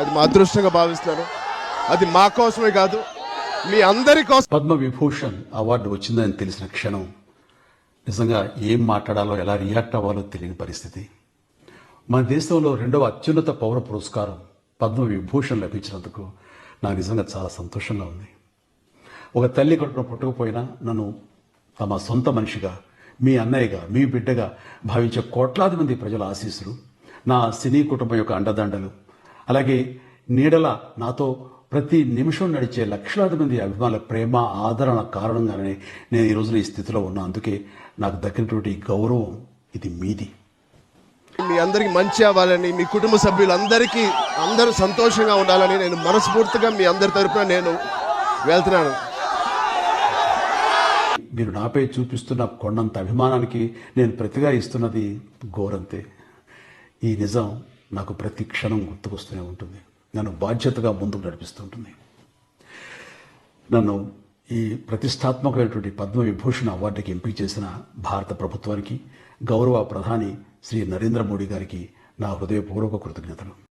అది మా అదృష్టంగా భావిస్తున్నాను. అది మా కోసమే కాదు మీ అందరి కోసం పద్మ విభూషణ్ అవార్డు వచ్చిందని తెలిసిన క్షణం నిజంగా ఏం మాట్లాడాలో ఎలా రియాక్ట్ అవ్వాలో తెలియని పరిస్థితి. మన దేశంలో రెండవ అత్యున్నత పౌర పురస్కారం పద్మ విభూషణ్ లభించినందుకు నాకు నిజంగా చాలా సంతోషంగా ఉంది. ఒక తల్లి కడుపున పుట్టకపోయినా నన్ను తమ సొంత మనిషిగా మీ అన్నయ్యగా మీ బిడ్డగా భావించే కోట్లాది మంది ప్రజల ఆశీస్సులు నా సినీ కుటుంబం యొక్క అండదండలు అలాగే నీడల నాతో ప్రతి నిమిషం నడిచే లక్షలాది మంది అభిమానుల ప్రేమ ఆదరణ కారణంగానే నేను ఈ రోజున ఈ స్థితిలో ఉన్నా. అందుకే నాకు దక్కినటువంటి గౌరవం ఇది మీది. మీ అందరికి మంచి అవ్వాలని మీ కుటుంబ సభ్యులందరికీ అందరూ సంతోషంగా ఉండాలని నేను మనస్ఫూర్తిగా మీ అందరి తరపున నేను వెళ్తున్నాను. మీరు నాపై చూపిస్తున్న కొండంత అభిమానానికి నేను ప్రతిగా ఇస్తున్నది గోరంతే. ఈ నిజం నాకు ప్రతి క్షణం గుర్తుకొస్తూనే ఉంటుంది. నన్ను బాధ్యతగా ముందుకు నడిపిస్తుంటుంది నన్ను ఈ ప్రతిష్టాత్మకమైనటువంటి పద్మ విభూషణ్ అవార్డుకి ఎంపిక చేసిన భారత ప్రభుత్వానికి గౌరవ ప్రధాని శ్రీ నరేంద్ర మోడీ గారికి నా హృదయపూర్వక కృతజ్ఞతలు.